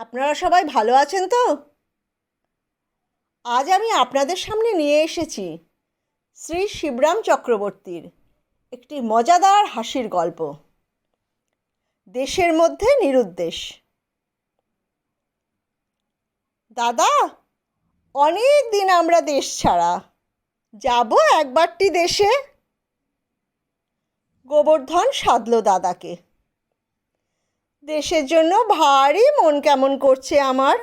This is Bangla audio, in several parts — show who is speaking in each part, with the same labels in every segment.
Speaker 1: আপনারা সবাই ভালো আছেন তো? আজ আমি আপনাদের সামনে নিয়ে এসেছি শ্রী শিবরাম চক্রবর্তীর একটি মজাদার হাসির গল্প। দেশের মধ্যে নিরুদ্দেশ। দাদা, অনেক দিন আমরা দেশ ছাড়া। যাব একবারটি দেশে? গোবর্ধন সাধল দাদাকে। দেশের জন্য ভারী মন কেমন করছে আমার?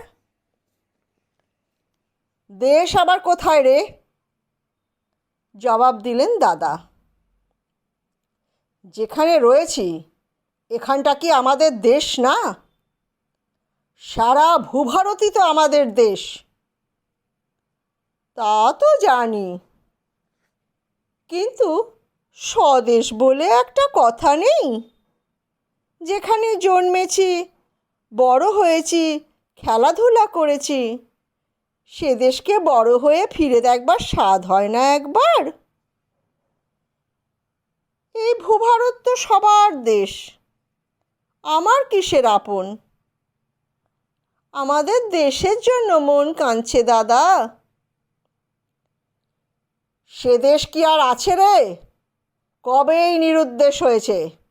Speaker 1: দেশ আবার কোথায় রে? জবাব দিলেন দাদা। যেখানে রয়েছি, এখানটা কি আমাদের দেশ না? সারা ভূভারতই তো আমাদের দেশ। তা তো জানি। কিন্তু স্বদেশ বলে একটা কথা নেই। যেখানে জন্মেছি, বড় হয়েছি, খেলাধুলা করেছি। সে দেশকে বড় হয়ে ফিরে দেখবার স্বাদ হয় না একবার। এই ভূভারত তো সবার দেশ। আমার কিসের আপন? আমাদের দেশের জন্য মন কাঁদছে দাদা। সে দেশ কি আর আছে রে? কবেই নিরুদ্দেশ হয়েছে?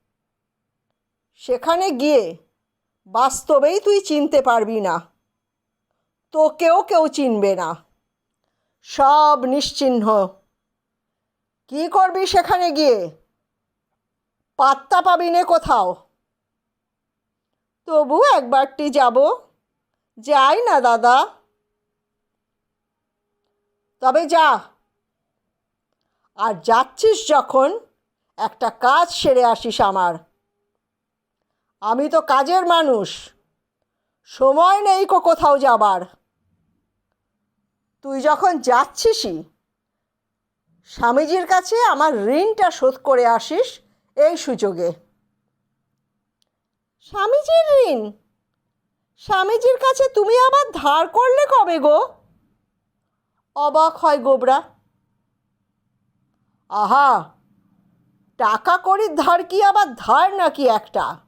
Speaker 1: সেখানে গিয়ে বাস্তবেই তুই চিনতে পারবি না। তোকেও কেউ চিনবে না। সব নিশ্চিহ্ন। কি করবি সেখানে গিয়ে? পাত্তা পাবি নে কোথাও। তবু একবারটি যাব। যাই না, দাদা। তবে যা। আর যাচ্ছিস যখন, একটা কাজ সেরে আসিস আমার। আমি তো কাজের মানুষ। সময় নেই কো কোথাও যাবার। তুই যখন যাচ্ছিসই, স্বামীজির কাছে আমার ঋণটা শোধ করে আসিস এই সুযোগে। স্বামীজির ঋণ? স্বামীজির কাছে তুমি আবার ধার করলে কবে গো? অবাক হয় গোবরা। আহা, টাকা করির ধার কি আবার ধার নাকি একটা?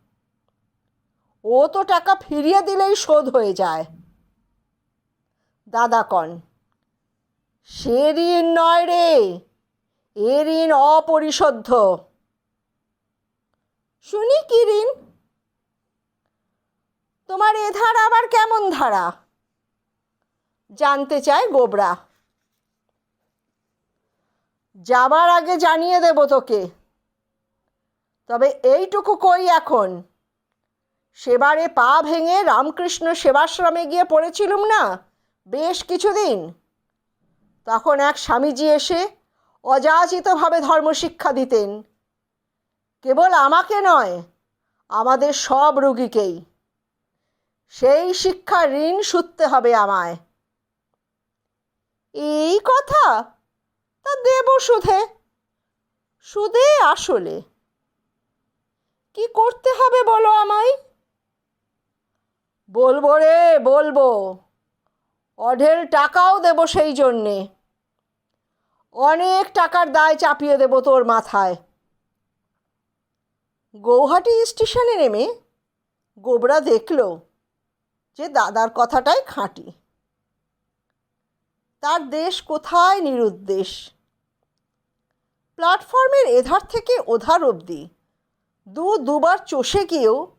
Speaker 1: ও তো টাকা ফিরিয়ে দিলেই শোধ হয়ে যায়। দাদা কন, সে ঋণ নয় রে, এ ঋণ অপরিশোধ্য। শুনি কি ঋণ? তোমার এ ধারা আবার কেমন ধারা? জানতে চায় গোবরা। যাবার আগে জানিয়ে দেব তোকে। তবে এইটুকু কই এখন? সেবারে পা ভেঙে রামকৃষ্ণ সেবাশ্রমে গিয়ে পড়েছিলুম না? বেশ কিছুদিন। তখন এক স্বামীজি এসে অযাচিতভাবে ধর্মশিক্ষা দিতেন। কেবল আমাকে নয়, আমাদের সব রুগীকেই। সেই শিক্ষা ঋণ সুদতে হবে আমায়। এই কথা? তা দেব সুধে। সুদে আসলে। কি করতে হবে বলো আমায়? বলব রে, বলব। অঢেল টাকাও দেবো সেই জন্যে। অনেক টাকার দায় চাপিয়ে দেব তোর মাথায়। গৌহাটি স্টেশনে নেমে গোবরা দেখল যে দাদার কথাটাই খাঁটি। তার দেশ কোথায় নিরুদ্দেশ? প্ল্যাটফর্মের এধার থেকে ওধার অবধি দু দুবার চষে গিয়েও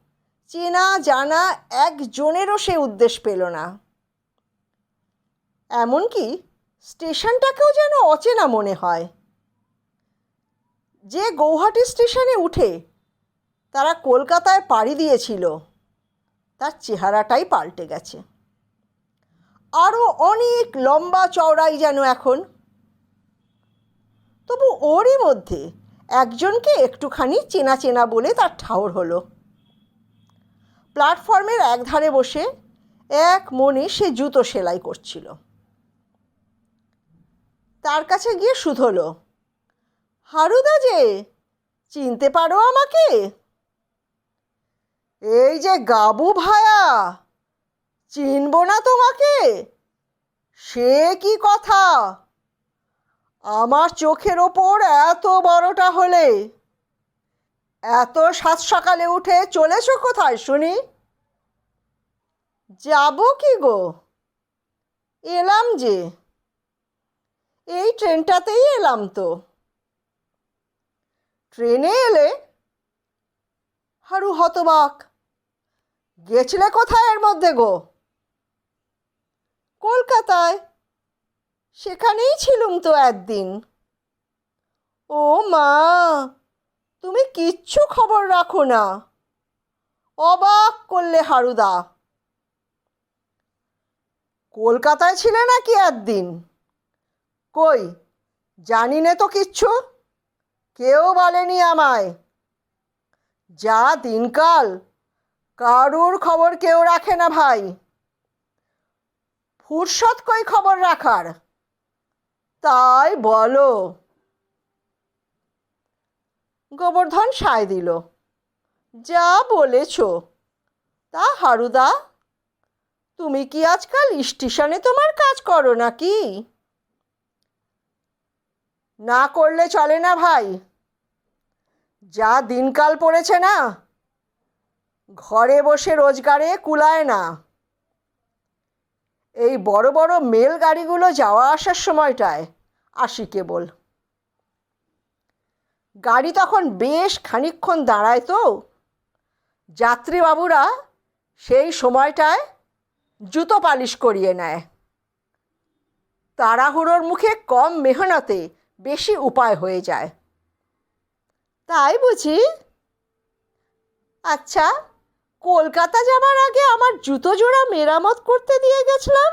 Speaker 1: চেনা জানা একজনেরও সে উদ্দেশ পেল না। এমনকি স্টেশনটাকেও যেন অচেনা মনে হয়। যে গৌহাটি স্টেশনে উঠে তারা কলকাতায় পাড়ি দিয়েছিল, তার চেহারাটাই পাল্টে গেছে। আরও অনেক লম্বা চওড়াই যেন এখন। তবু ওরই মধ্যে একজনকে একটুখানি চেনা চেনা বলে তার ঠাউর হলো। প্ল্যাটফর্মের একধারে বসে এক মনে সে জুতো সেলাই করছিল। তার কাছে গিয়ে শুধলো হারুদা যে, চিনতে পারো আমাকে? এই যে গাবু ভায়া, চিনব না তোমাকে? সে কি কথা? আমার চোখের ওপর এত বড়টা হলে এত সাত সকালে উঠে চলেছো কোথায়, শুনি? যাব কি গো? এলাম যে। এই ট্রেনটাতেই এলাম তো। ট্রেনে এলে হারু হতবাক। গেছিলে কোথায় এর মধ্যে গো? কলকাতায়। সেখানেই ছিলুম তো একদিন। ও মা! তুমি কিচ্ছু খবর রাখো না। অবাক করলে হারুদা। কলকাতায় ছিলে নাকি একদিন? কই, জানি নে তো কিচ্ছু। কেউ বলেনি আমায়। যা দিনকাল, কারুর খবর কেউ রাখে না ভাই। ফুরসত কই খবর রাখার? তাই বলো। গোবর্ধন সায় দিল। যা বলেছ, তা হারুদা, তুমি কি আজকাল স্টেশনে তোমার কাজ করো নাকি? না করলে চলে না ভাই। যা দিনকাল পড়েছে না, ঘরে বসে রোজগারে কুলায় না। এই বড় বড় মেল গাড়িগুলো যাওয়া আসার সময়টায়, আসি কেবল। গাড়ি তখন বেশ খানিকক্ষণ দাঁড়ায় তো। যাত্রীবাবুরা সেই সময়টায় জুতো পালিশ করিয়ে নেয়। তাড়াহুড়োর মুখে কম মেহনতে বেশি উপায় হয়ে যায়। তাই বুঝি? আচ্ছা কলকাতা যাবার আগে আমার জুতো জোড়া মেরামত করতে দিয়ে গেছিলাম?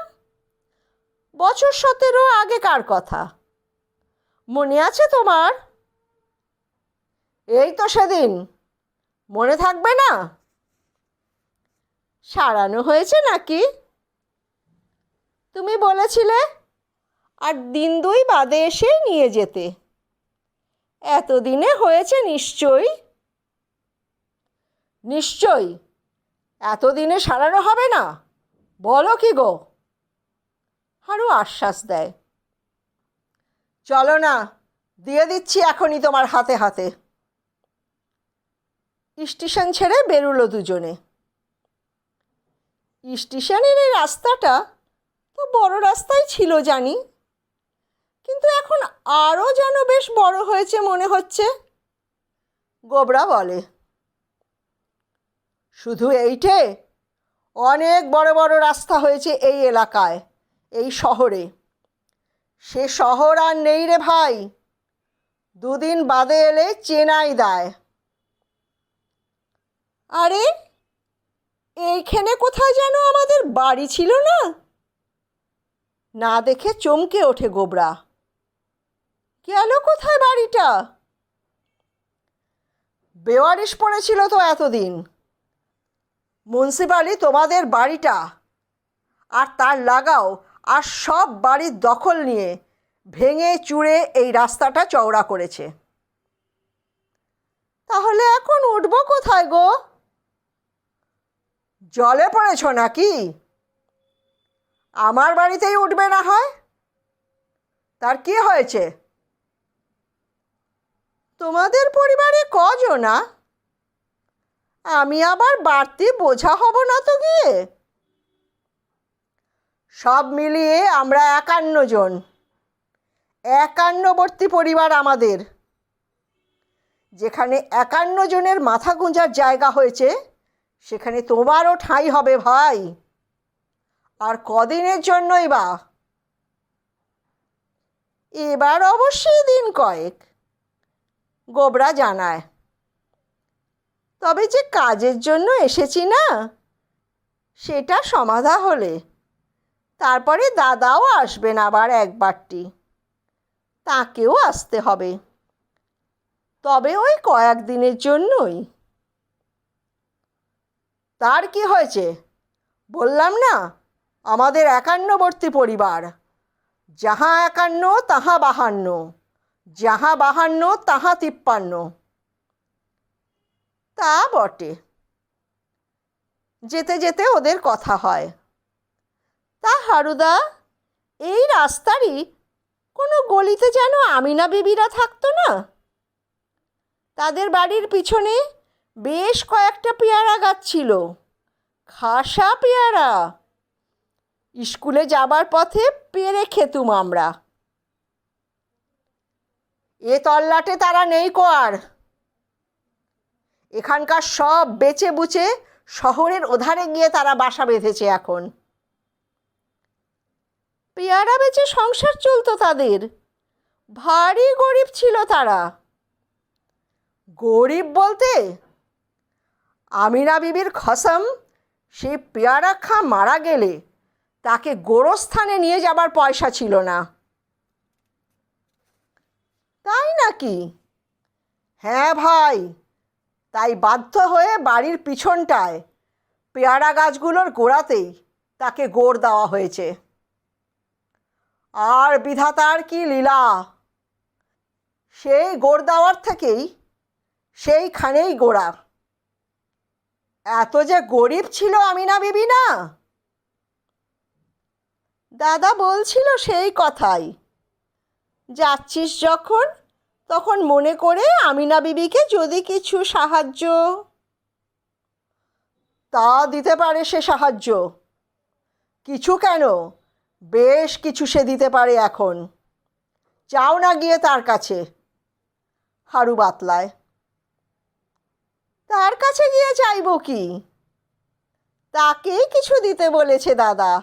Speaker 1: বছর সতেরো আগেকার কথা? মনে আছে তোমার? এই তো সেদিন। মনে থাকবে না? সারানো হয়েছে নাকি? তুমি বলেছিলে, আর দিন দুই বাদে এসে নিয়ে যেতে। এতদিনে হয়েছে নিশ্চয়ই? নিশ্চয়ই। এতদিনে সারানো হবে না? বলো কি গো? হারু আশ্বাস দেয়। চলো না, দিয়ে দিচ্ছি এখনই তোমার হাতে হাতে। স্টেশন ছেড়ে বেরুলো দুজনে। স্টেশনের এই রাস্তাটা তো বড় রাস্তাই ছিল জানি। কিন্তু এখন আরও যেন বেশ বড় হয়েছে মনে হচ্ছে। গোবরা বলে, শুধু এইটে? অনেক বড় বড় রাস্তা হয়েছে এই এলাকায়, এই শহরে। সে শহর আর নেই রে ভাই। দুদিন বাদে এলে চেনাই দেয়। আরে, এইখানে কোথায় যেন আমাদের বাড়ি ছিল না? না দেখে চমকে ওঠে গোবরা। গেল কোথায় বাড়িটা? বেওয়ারিশ পড়েছিল তো এতদিন। মুন্সিপালি, তোমাদের বাড়িটা। আর তার লাগাও, আর সব বাড়ির দখল নিয়ে ভেঙে চুড়ে এই রাস্তাটা চওড়া করেছে। তাহলে এখন উঠবো কোথায় গো? জলে পড়েছ নাকি? আমার বাড়িতেই উঠবে না হয়? তার কি হয়েছে? তোমাদের পরিবারে কজনা আমি আবার বাড়তি বোঝা হব না তো গিয়ে। সব মিলিয়ে আমরা একান্ন জন। একান্নবর্তী পরিবার আমাদের। যেখানে একান্ন জনের মাথা গুঁজার জায়গা হয়েছে সেখানে তোমারও ঠাঁই হবে ভাই। আর কদিনের জন্যই বা? এবার অবশ্যই দিন কয়েক, গোবরা জানায়। তবে যে কাজের জন্য এসেছি না, সেটা সমাধা হলে। তারপরে দাদাও আসবেন আবার একবারটি তাকেও আসতে হবে। তবে ওই কয়েক দিনের জন্যই। তার কি হয়েছে? বললাম না, আমাদের একান্নবর্তী পরিবার। যাহা একান্ন, তাহা বাহান্ন। যাহা বাহান্ন, তাহা তিপ্পান্ন। তা বটে। যেতে যেতে ওদের কথা হয়। তা হারুদা, এই রাস্তারই কোনো গলিতে যেন আমিনা বিবিরা থাকতো না? তাদের বাড়ির পিছনে বেশ কয়েকটা পেয়ারা গাছ ছিল। খাসা পেয়ারা। স্কুলে যাবার পথে পেরে খেতুম আমরা। এ তল্লাটে তারা নেই কো আর এখানকার সব বেচে বুচে শহরের ওধারে গিয়ে তারা বাসা বেঁধেছে এখন। পেয়ারা বেচে সংসার চলতো তাদের। ভারী গরিব ছিল তারা। গরিব বলতে আমিনা বিবির খসম? সেই পেয়ারা খা মারা গেলে, তাকে গোরস্থানে নিয়ে যাবার পয়সা ছিল না। তাই নাকি? হ্যাঁ ভাই, তাই বাধ্য হয়ে বাড়ির পিছনটায় পেয়ারা গাছগুলোর গোড়াতেই তাকে গোড় দেওয়া হয়েছে। আর বিধাতার কি লীলা? সেই গোড় দেওয়ার থেকেই সেইখানেই গোড়া। এত যে গরিব ছিল আমিনা বিবি না? দাদা বলছিল সেই কথাই। যাচ্ছিস যখন, তখন মনে করে আমিনা বিবিকে যদি কিছু সাহায্য তা দিতে পারে সে সাহায্য। কিছু কেন? বেশ কিছু সে দিতে পারে এখন। চাও না গিয়ে তার কাছে। হারু বাতলায়। তার কাছে গিয়ে চাইব কি? তাকেই কিছু দিতে বলেছে দাদা।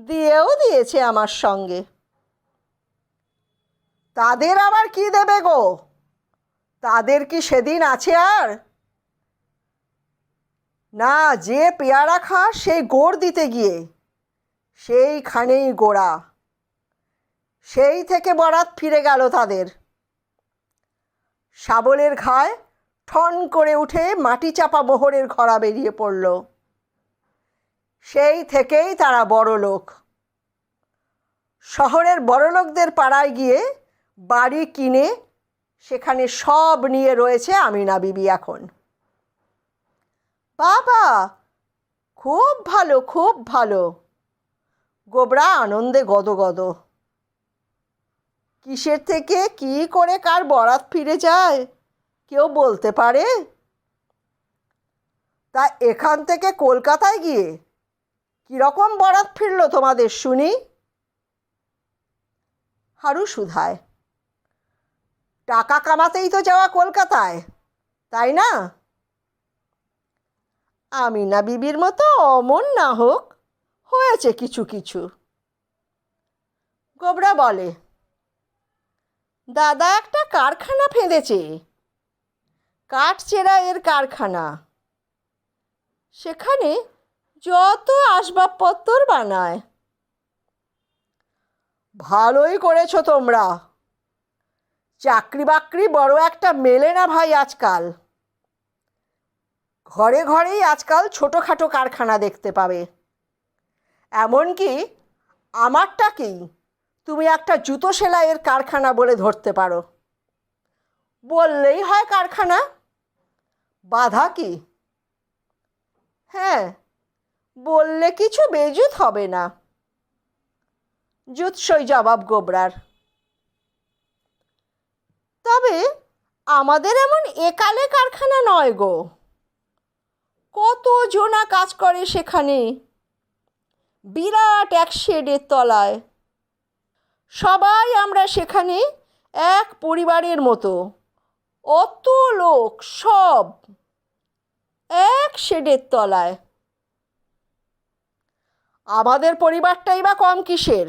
Speaker 1: দিয়েও দিয়েছে আমার সঙ্গে। তাদের আবার কি দেবে গো? তাদের কি সেদিন আছে আর? না, যে পেয়ারা খা, সেই গোড় দিতে গিয়ে। সেইখানেই গোড়া। সেই থেকে বরাত ফিরে গেল তাদের। শাবলের ঘায় ঠন করে উঠে মাটি চাপা মোহরের ঘরা বেরিয়ে পড়ল। সেই থেকেই তারা বড় লোক। শহরের বড়লোকদের পাড়ায় গিয়ে বাড়ি কিনে সেখানে সব নিয়ে রয়েছে আমিনা বিবি এখন। বাবা, খুব ভালো খুব ভালো। গোবরা আনন্দে গদগদ। কিসের থেকে কি করে কার বরাত ফিরে যায়? কেউ বলতে পারে? তা এখান থেকে কলকাতায় গিয়ে কীরকম বরাত ফিরল তোমাদের শুনি? হারু সুধায়। টাকা কামাতেই তো যাওয়া কলকাতায়, তাই না? আমিনা বিবির মতো অমন না হোক হয়েছে কিছু কিছু। গোবরা বলে, দাদা একটা কারখানা ফেঁদেছে। কাঠ চেরা এর কারখানা। সেখানে যত আসবাবপত্র বানায়। ভালোই করেছ তোমরা। চাকরি বাকরি বড় একটা মেলে না ভাই আজকাল। ঘরে ঘরেই আজকাল ছোটোখাটো কারখানা দেখতে পাবে। এমনকি আমারটাকেই তুমি একটা জুতো সেলাইয়ের কারখানা বলে ধরতে পারো। বললেই হয় কারখানা। বাধা কি? হ্যাঁ বললে কিছু বেজুত হবে না। জুৎসই জবাব গোবরার। তবে আমাদের এমন একালে কারখানা নয় গো। কত জোনা কাজ করে সেখানে। বিরাট এক শেডের তলায়। সবাই আমরা সেখানে এক পরিবারের মতো। অত লোক সব এক শেডের তলায়। আমাদের পরিবারটাই বা কম কিসের?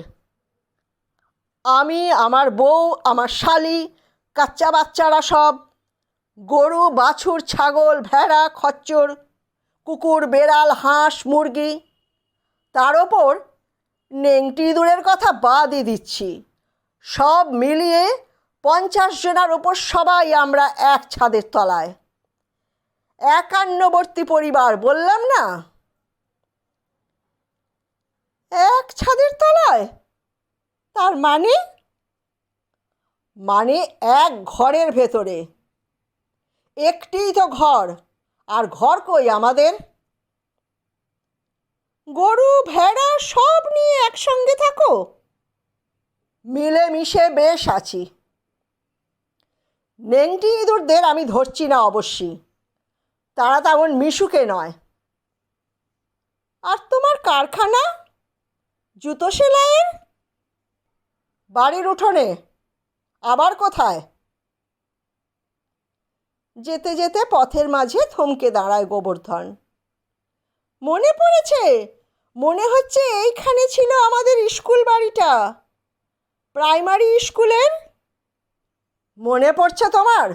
Speaker 1: আমি, আমার বউ, আমার শালি, কাচ্চা বাচ্চারা সব, গরু, বাছুর, ছাগল, ভেড়া, খচ্চর, কুকুর, বেড়াল, হাঁস, মুরগি, তার ওপর নেংটি দূরের কথা বাদই দিচ্ছি। সব মিলিয়ে পঞ্চাশ জনের ওপর সবাই আমরা এক ছাদের তলায়। একান্নবর্তী পরিবার, বললাম না? এক ছাদের তলায়? তার মানে? মানে এক ঘরের ভেতরে। একটিই তো ঘর। আর ঘর কই আমাদের? গরু, ভেড়া সব নিয়ে একসঙ্গে থাকো। মিলেমিশে বেশ আছি। নেংটি ইঁদুরদের আমি ধরছি না অবশ্যই তারা তেমন মিশুকে নয়। আর তোমার কারখানা? জুতো সেলাইয়ের? বাড়ির উঠোনে? আবার কোথায়? যেতে যেতে পথের মাঝে থমকে দাঁড়ায় গোবর্ধন। মনে পড়েছে? মনে হচ্ছে এইখানে ছিল আমাদের স্কুল বাড়িটা। প্রাইমারি স্কুলের মনে পড়ছে তোমার?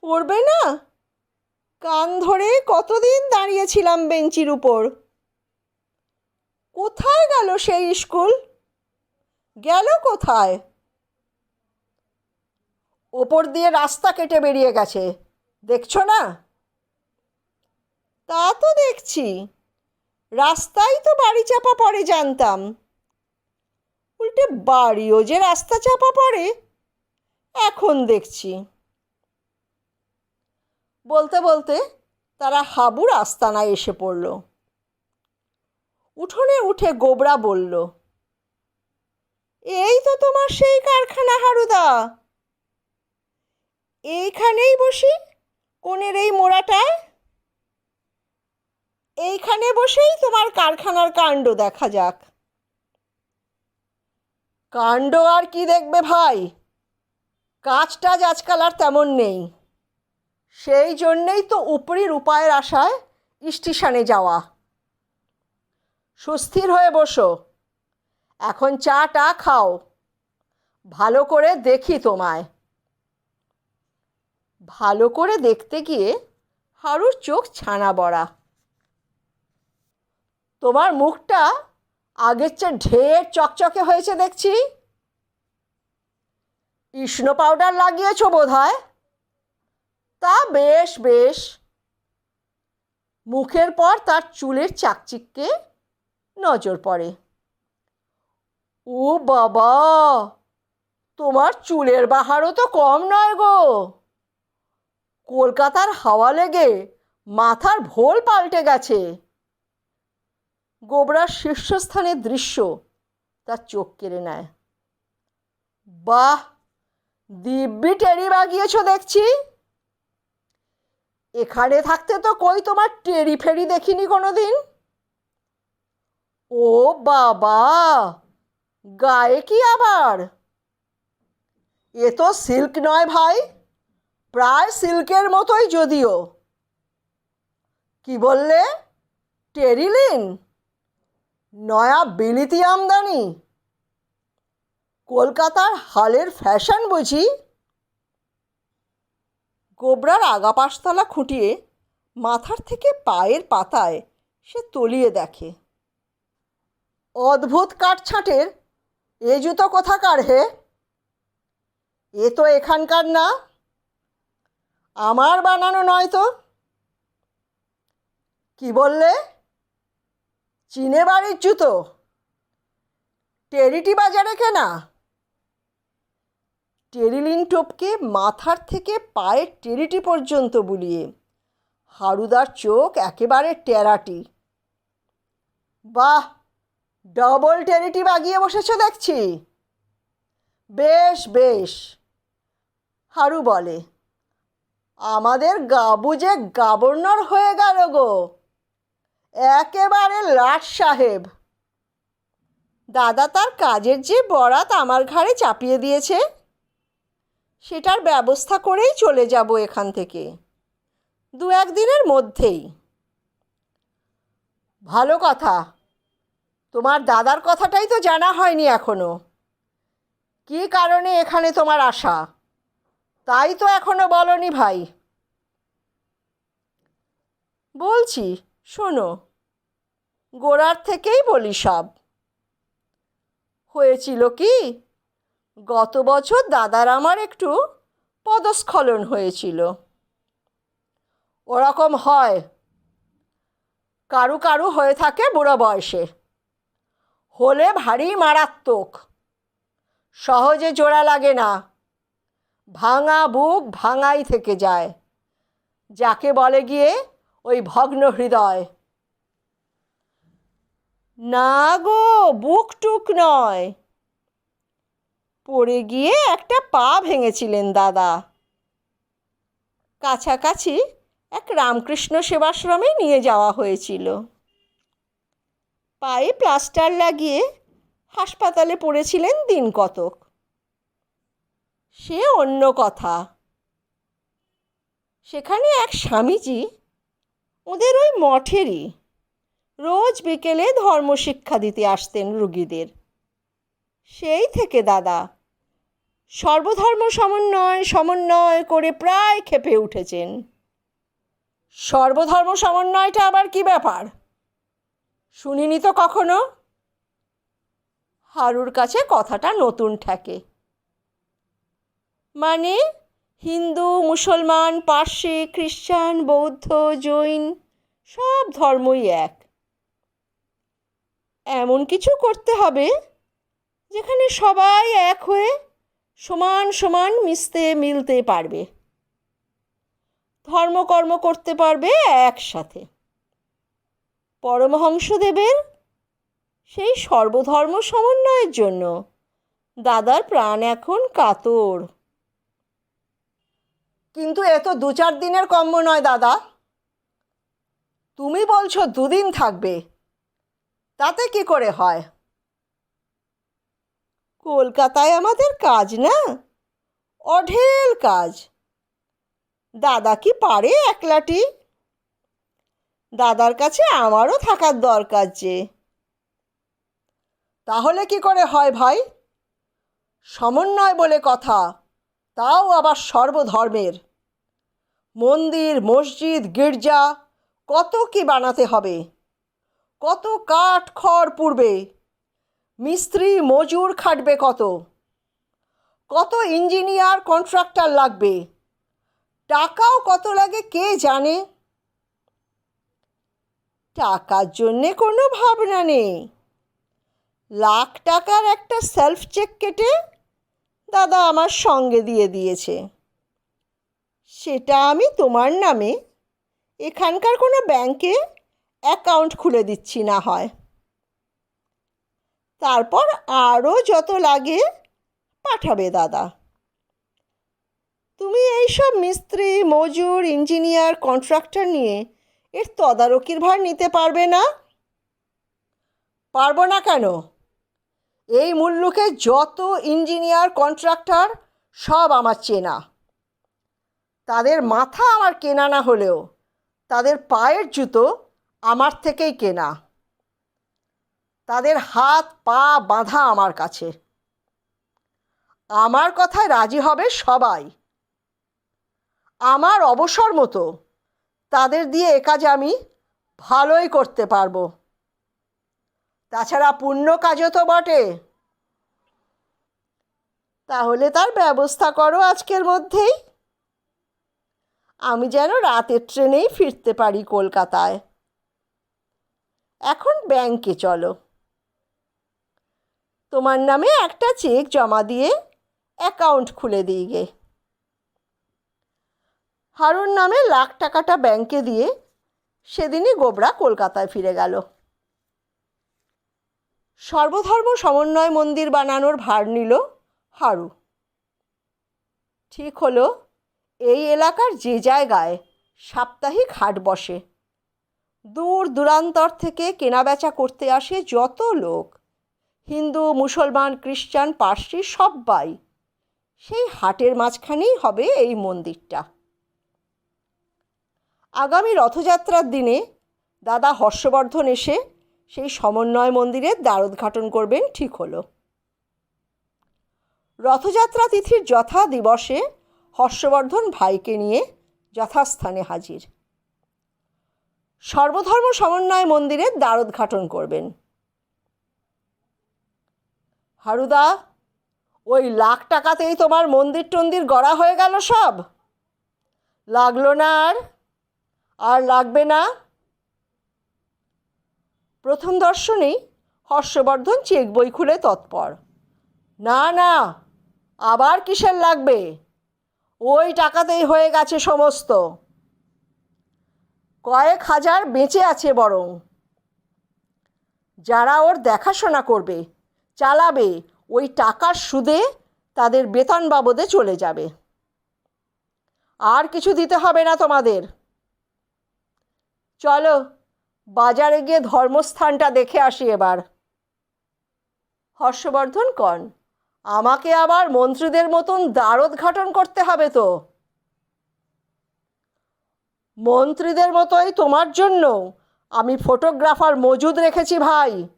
Speaker 1: পড়বে না? কান ধরে কতদিন দাঁড়িয়েছিলাম বেঞ্চির উপর? কোথায় গেল সেই স্কুল? গেল কোথায়? ওপর দিয়ে রাস্তা কেটে বেরিয়ে গেছে। দেখছ না? তা তো দেখছি। রাস্তাই তো বাড়ি চাপা পড়ে জানতাম। উল্টে বাড়িও যে রাস্তা চাপা পড়ে, এখন দেখছি। বলতে বলতে তারা হাবুর আস্তানায় এসে পড়ল। উঠোনে উঠে গোবরা বলল, এই তো তোমার সেই কারখানা, হারুদা। এইখানেই বসি, কোণের এই মোড়াটায়। এইখানে বসেই তোমার কারখানার কাণ্ড দেখা যাক। কাণ্ড আর কি দেখবে ভাই? কাজ টাজ আজকাল আর তেমন নেই। সেই জন্যেই তো উপরির উপায়ের আশায় স্টেশনে যাওয়া। সুস্থির হয়ে বসো। এখন চা টা খাও। ভালো করে দেখি তোমায়। ভালো করে দেখতে গিয়ে হারুর চোখ ছানা বড়া। তোমার মুখটা আগের চেয়ে ঢের চকচকে হয়েছে দেখছি। কৃষ্ণ পাউডার লাগিয়েছ বোধ হয় তা বেশ বেশ। মুখের পর তার চুলের চাকচিককে নজর পড়ে। ও বাবা! তোমার চুলের বাহারও তো কম নয় গো। কলকাতার হাওয়া লেগে মাথার ভোল পাল্টে গেছে। গোবরার শীর্ষস্থানের দৃশ্য তার চোখ কেড়ে নেয়। বাহ, দিব্যি টেরি বাগিয়েছ দেখছি। এখানে থাকতে তো কই তোমার টেরি ফেরি দেখিনি কোনো দিন ও বাবা, গায়ে কি আবার? এ তো সিল্ক নয় ভাই, প্রায় সিল্কের মতোই যদিও। কি বললে? টেরিলিন নয়া বিলিতি আমদানি। কলকাতার হালের ফ্যাশন বুঝি? গোবরার আগাপাশতলা খুঁটিয়ে মাথার থেকে পায়ের পাতায় সে তলিয়ে দেখে। অদ্ভুত কাঠছাঁটের, এ জুতো কোথাকার হে? এ তো এখানকার না। আমার বানানো নয় তো। কি বললে? চীনে বাড়ির জুতো। টেরিটি বাজারে কেনা। টেরিলিন টোপকে মাথার থেকে পায়ের টেরিটি পর্যন্ত বুলিয়ে। হারুদার চোখ একেবারে টেরাটি। বাহ, ডবল টেরিটি বাগিয়ে বসেছ দেখছি। বেশ বেশ, হারু বলে। আমাদের গাবু যে গাবর্নর হয়ে গেল গো। একেবারে লাট সাহেব। দাদা তার কাজের যে বরাত আমার ঘাড়ে চাপিয়ে দিয়েছে, সেটার ব্যবস্থা করেই চলে যাব এখান থেকে, দু একদিনের মধ্যেই। ভালো কথা, তোমার দাদার কথাটাই তো জানা হয়নি এখনও। কী কারণে এখানে তোমার আশা তাই তো এখনও বলনি ভাই। বলছি, শোনো গোড়ার থেকেই বলি সব। হয়েছিল কি? গত বছর দাদার আমার একটু পদস্খলন হয়েছিল। ওরকম হয়। কারু কারু হয়ে থাকে বুড়ো বয়সে। হলে ভারী মারাত্মক। সহজে জোড়া লাগে না। ভাঙা বুক ভাঙাই থেকে যায়। যাকে বলে গিয়ে ওই ভগ্ন হৃদয়। না গো বুক টুক নয়। পড়ে গিয়ে একটা পা ভেঙেছিলেন দাদা। কাছাকাছি এক রামকৃষ্ণ সেবাশ্রমে নিয়ে যাওয়া হয়েছিল। পায়ে প্লাস্টার লাগিয়ে হাসপাতালে পড়েছিলেন দিন কতক। সে অন্য কথা। সেখানে এক স্বামীজি ওদের ওই মঠেরই রোজ বিকেলে ধর্মশিক্ষা দিতে আসতেন রুগীদের। সেই থেকে দাদা, সর্বধর্ম সমন্বয় সমন্বয় করে প্রায় খেপে উঠেছেন। সর্বধর্ম সমন্বয়টা আবার কি ব্যাপার? শুনিনি তো কখনো? হারুর কাছে কথাটা নতুন ঠেকে। মানে হিন্দু, মুসলমান পার্সি খ্রিস্টান, বৌদ্ধ, জৈন, সব ধর্মই এক। এমন কিছু করতে হবে যেখানে সবাই এক হয়ে সমান সমান মিশতে মিলতে পারবে। ধর্মকর্ম করতে পারবে একসাথে। পরমহংসদেবের সেই সর্বধর্ম সমন্বয়ের জন্য দাদার প্রাণ এখন কাতর। কিন্তু এ তো দু চার দিনের কম্ম নয় দাদা। তুমি বলছো দুদিন থাকবে। তাতে কি করে হয়? কলকাতায় আমাদের কাজ না? অঢেল কাজ। দাদা কি পারে একলাটি? দাদার কাছে আমারও থাকার দরকার যে। তাহলে কি করে হয় ভাই? সমন্বয় বলে কথা, তাও আবার সর্বধর্মের। মন্দির, মসজিদ, গির্জা, কত কি বানাতে হবে? কত কাঠ খড় পুড়বে? মিস্ত্রি মজুর খাটবে কত? কত ইঞ্জিনিয়ার কন্ট্রাক্টর লাগবে? টাকাও কত লাগে কে জানে? টাকার জন্যে কোনো ভাবনা নেই। লাখ টাকার একটা সেলফ চেক কেটে দাদা আমার সঙ্গে দিয়ে দিয়েছে। সেটা আমি তোমার নামে এখানকার কোনো ব্যাংকে অ্যাকাউন্ট খুলে দিচ্ছি না হয়। তারপর আরও যত লাগে পাঠাবে দাদা। তুমি এইসব মিস্ত্রি, মজুর ইঞ্জিনিয়ার কন্ট্রাক্টর নিয়ে এর তদারকির ভার নিতে পারবে না? পারব না কেন? এই মুল্লুকে যত ইঞ্জিনিয়ার কন্ট্রাক্টর সব আমার চেনা। তাদের মাথা আমার কেনা না হলেও, তাদের পায়ের জুতো আমার থেকেই কেনা। তাদের হাত, পা বাঁধা আমার কাছে। আমার কথায় রাজি হবে সবাই। আমার অবসর মতো তাদের দিয়ে এ কাজ আমি ভালোই করতে পারব। তাছাড়া পুণ্য কাজও তো বটে। তাহলে তার ব্যবস্থা করো আজকের মধ্যেই। আমি যেন রাতের ট্রেনেই ফিরতে পারি কলকাতায়। এখন ব্যাংকে চলো। তোমার নামে একটা চেক জমা দিয়ে অ্যাকাউন্ট খুলে দিই গে। হারুর নামে লাখ টাকাটা ব্যাংকে দিয়ে সেদিনই গোবরা কলকাতায় ফিরে গেল। সর্বধর্ম সমন্বয় মন্দির বানানোর ভার নিল হারু। ঠিক হলো, এই এলাকার যে জায়গায় সাপ্তাহিক হাট বসে। দূর দূরান্তর থেকে কেনাবেচা করতে আসে যত লোক। হিন্দু, মুসলমান, খ্রিস্টান, পার্সি সব্বাই। সেই হাটের মাঝখানেই হবে এই মন্দিরটা। আগামী রথযাত্রার দিনে দাদা হর্ষবর্ধন এসে সেই সমন্বয় মন্দিরের দ্বারোদ্ঘাটন করবেন ঠিক হলো। রথযাত্রা তিথির যথা দিবসে হর্ষবর্ধন ভাইকে নিয়ে যথাস্থানে হাজির। সর্বধর্ম সমন্বয় মন্দিরের দ্বারোদ্ঘাটন করবেন। হারুদা, ওই লাখ টাকাতেই তোমার মন্দির টন্দির গড়া হয়ে গেল সব। লাগল না আর? আর লাগবে না? প্রথম দর্শনেই হর্ষবর্ধন চেক বই খুলে তৎপর। না না, আবার কিসের লাগবে? ওই টাকাতেই হয়ে গেছে সমস্ত। কয়েক হাজার বেঁচে আছে বরং। যারা ওর দেখাশোনা করবে, চালাবে, ওই টাকার সুদে তাদের বেতন বাবদে চলে যাবে। আর কিছু দিতে হবে না তোমাদের। চলো, বাজারে গিয়ে ধর্মস্থানটা দেখে আসি এবার। হর্ষবর্ধন কন, আমাকে আবার মন্ত্রীদের মতন দ্বারোদ্ঘাটন করতে হবে তো। মন্ত্রীদের মতোই তোমার জন্য। আমি ফটোগ্রাফার মজুদ রেখেছি ভাই।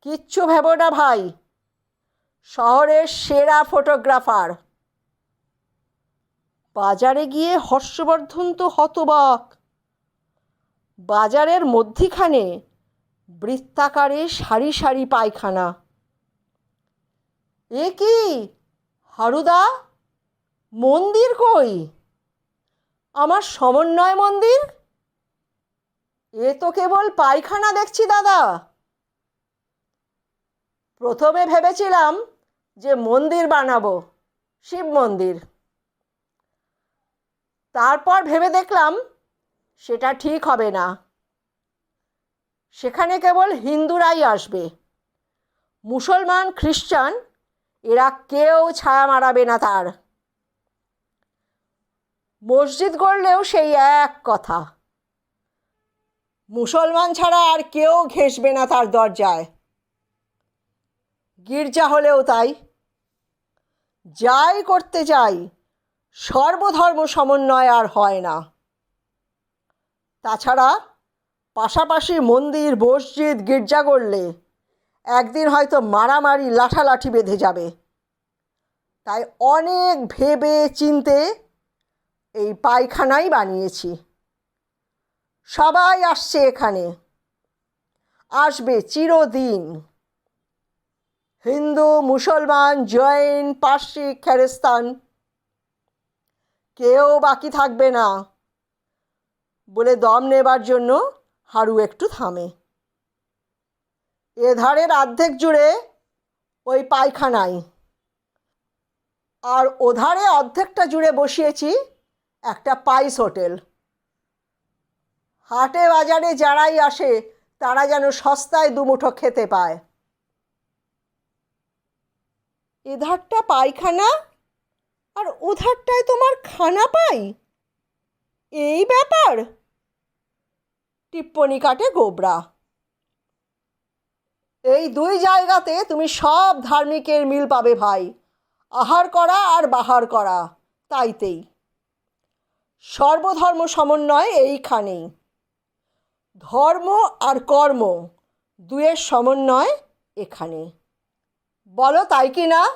Speaker 1: কিচ্ছু ভেবো না ভাই। শহরের সেরা ফটোগ্রাফার বাজারে গিয়ে হর্ষবর্ধন তো হতবাক। বাজারের মধ্যিখানে বৃত্তাকারে সারি সারি পায়খানা। এ কি? হারুদা? মন্দির কই? আমার সমন্বয় মন্দির? এ তো কেবল পায়খানা দেখছি, দাদা। প্রথমে ভেবেছিলাম যে মন্দির বানাবো, শিব মন্দির। তারপর ভেবে দেখলাম সেটা ঠিক হবে না। সেখানে কেবল হিন্দুরাই আসবে। মুসলমান খ্রিস্টান এরা কেউ ছায়া মারাবে না তার। মসজিদ গড়লেও সেই এক কথা। মুসলমান ছাড়া আর কেউ ঘেঁষবে না তার দরজায়। গির্জা হলেও তাই। যাই করতে যাই, সর্বধর্ম সমন্বয় আর হয় না। তাছাড়া পাশাপাশি মন্দির, মসজিদ, গির্জা করলে একদিন হয়তো মারামারি, লাঠালাঠি বেঁধে যাবে। তাই অনেক ভেবে চিনতে এই পায়খানাই বানিয়েছি। সবাই আসছে এখানে। আসবে চিরদিন। হিন্দু, মুসলমান, জৈন পার্সিক খ্যারেস্তান কেউ বাকি থাকবে না। বলে দম নেবার জন্য হারু একটু থামে। এধারের অর্ধেক জুড়ে ওই পায়খানায়। আর ওধারে অর্ধেকটা জুড়ে বসিয়েছি একটা পাইস হোটেল। হাটে বাজারে যারাই আসে, তারা যেন সস্তায় দুমুঠো খেতে পায়। এধারটা পায়খানা? আর ওধারটায় তোমার খানা পাই? এই ব্যাপার? টিপ্পনি কাটে গোবরা। এই দুই জায়গাতে তুমি সব ধার্মিকের মিল পাবে ভাই। আহার করা আর বাহার করা, তাইতেই। সর্বধর্ম সমন্বয় এইখানেই। ধর্ম আর কর্ম দুয়ের সমন্বয় এখানে। বলো তাই কি না?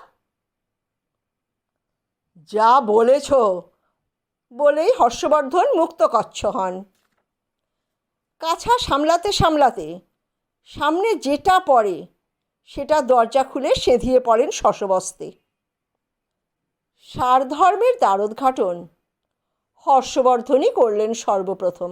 Speaker 1: যা বলেছ, বলেই হর্ষবর্ধন মুক্তকচ্ছ হন। কাছা সামলাতে সামলাতে, সামনে যেটা পড়ে, সেটা দরজা খুলে সেধিয়ে পড়েন শশবস্তে। সারধর্মের দ্বারোদ্ঘাটন হর্ষবর্ধনই করলেন সর্বপ্রথম।